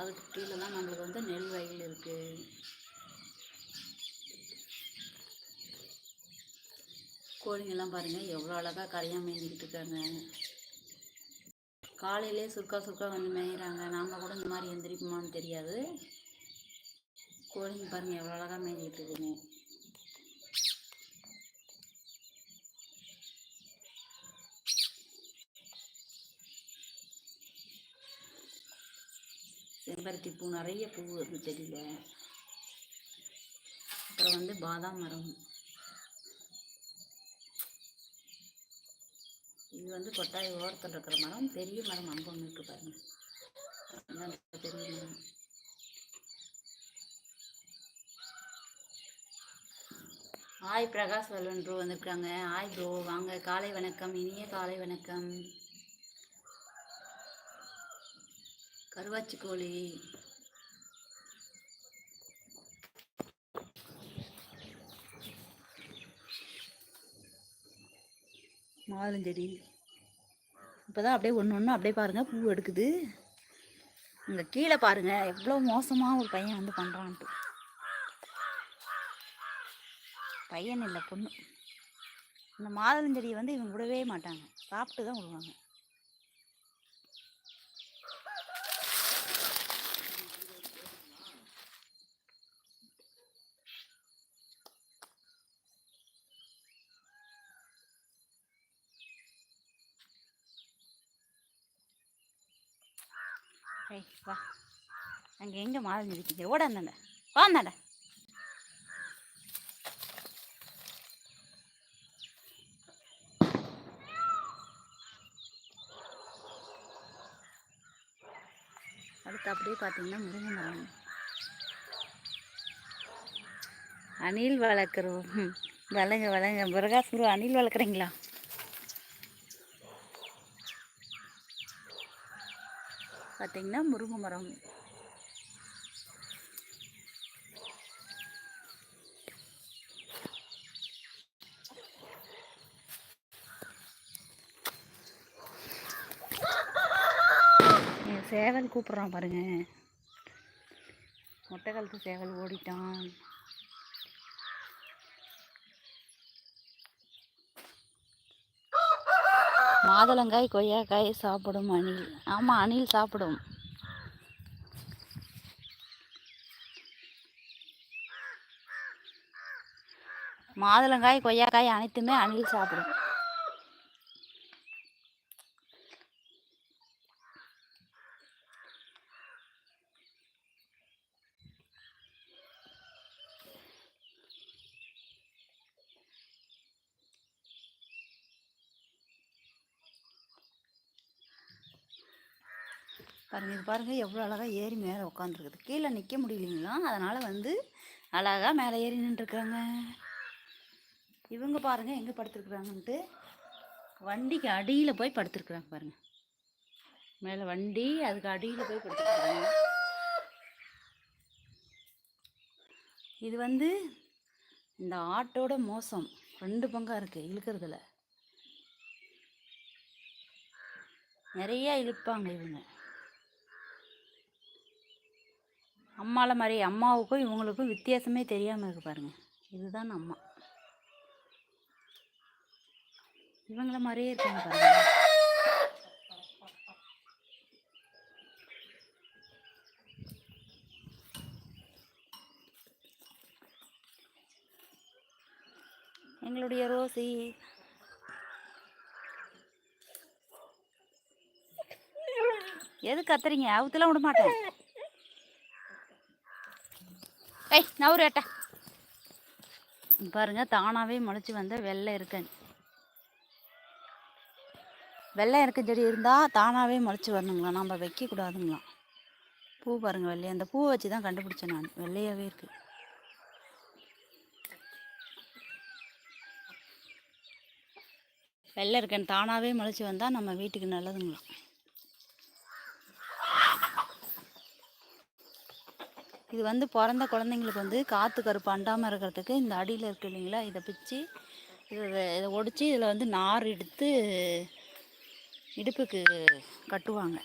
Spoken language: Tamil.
அதுக்கு கீழே தான் நம்மளுக்கு வந்து நெல் வயல் இருக்குது கோழிங்கெல்லாம் பாருங்கள் எவ்வளோ அழகாக கரையாக மேய்ஞ்சிக்கிட்டு இருக்காங்க. காலையிலே சுருக்கா சுருக்கா வந்து மேய்கிறாங்க நாம் கூட இந்த மாதிரி எந்திரிக்குமான்னு தெரியாது. கோழிங்க பாருங்கள் எவ்வளோ அழகாக மேய்ஞ்சிக்கிட்டு இருக்குங்க செம்பருத்தி பூ நிறைய பூ வந்து செடியில். அப்புறம் வந்து பாதாம் மரம். இது வந்து கொட்டாய் ஓரத்தில் இருக்கிற மரம். பெரிய மரம் அங்கே ஒன்று இருக்கு பாருங்க. பெரிய மரம். ஆய் பிரகாஷ் வல்வன் ப்ரோ வந்திருக்காங்க. ஆய் ப்ரோ வாங்க. காலை வணக்கம். இனிய காலை வணக்கம். கருவாச்சி கோழி. மாதுளஞ்செடி. இப்போ தான் அப்படியே ஒன்று ஒன்று அப்படியே பாருங்கள் பூ எடுக்குது. இங்கே கீழே பாருங்கள் எவ்வளோ மோசமாக ஒரு பையன் வந்து பண்ணுறான்ட்டு பையன் இல்லை பொண்ணு. இந்த மாதுளஞ்செடியை வந்து இவங்க விடவே மாட்டாங்க. சாப்பிட்டு தான் விடுவாங்க. ஏய் வா அங்கே எங்கே மாதம் இருக்கீங்க ஓட அந்தாண்ட. வா அந்தாண்ட. அடுத்து அப்படியே பார்த்தீங்கன்னா முருங்கை மரம் அணில் வளர்க்குறோம். வளங்க வளங்க. பிரகாஷ் குரு அணில் வளர்க்குறீங்களா? பார்த்தீங்கன்னா முருங்கை மரம். என் சேவல் கூப்பிட்றான் பாருங்க. மொட்டை கழுத்து சேவல் ஓடிட்டான். மாதுளங்காய் கொய்யாக்காய் சாப்பிடும் அணில். ஆமாம் அணில் சாப்பிடும். மாதுளங்காய் கொய்யாக்காய் அனைத்துமே அணில் சாப்பிடும். பாருங்கள் இது பாருங்கள் எவ்வளோ அழகாக ஏறி மேலே உட்காந்துருக்குது கீழே நிற்க முடியலைங்களா? அதனால் வந்து அழகாக மேலே ஏறி நின்றுருக்குறாங்க இவங்க பாருங்க எங்கே படுத்துருக்குறாங்கன்ட்டு. வண்டிக்கு அடியில் போய் படுத்துருக்குறாங்க பாருங்கள் மேலே வண்டி அதுக்கு அடியில் போய் படுத்துருக்குறாங்க. இது வந்து இந்த ஆட்டோட மோசம். ரெண்டு பங்காக இருக்குது இழுக்கிறதுல. நிறையா இழுப்பாங்க இவங்க. அம்மால மாதிரி அம்மாவுக்கும் இவங்களுக்கும் வித்தியாசமே தெரியாமல் இருக்கு பாருங்கள் இதுதான் அம்மா. இவங்கள மாதிரியே இருக்காங்க பாருங்கள் எங்களுடைய ரோசி. எது கத்துறீங்க? அவுத்துலாம் விட மாட்டேன் ஏய் நவுறு ஏட்ட பாருங்க தானாகவே முளைச்சி வந்த வெள்ளை இருக்கன் வெள்ளை இருக்க செடி இருந்தால் தானாகவே முளைச்சி வரணுங்களா நம்ம வைக்கக்கூடாதுங்களாம் பூ பாருங்க வெள்ளைய அந்த பூவை வச்சு தான் கண்டுபிடிச்சேன் நான். வெள்ளையாகவே இருக்கு. வெள்ளை இருக்கன் தானாகவே முளைச்சி வந்தால் நம்ம வீட்டுக்கு நல்லதுங்களாம் இது வந்து பிறந்த குழந்தைங்களுக்கு வந்து காற்று கருப்பு அண்டாமல் இருக்கிறதுக்கு இந்த அடியில் இருக்கு இல்லைங்களா? இதை பிச்சு இதை இதை ஒடிச்சு இதில் வந்து நார் எடுத்து இடுப்புக்கு கட்டுவாங்க.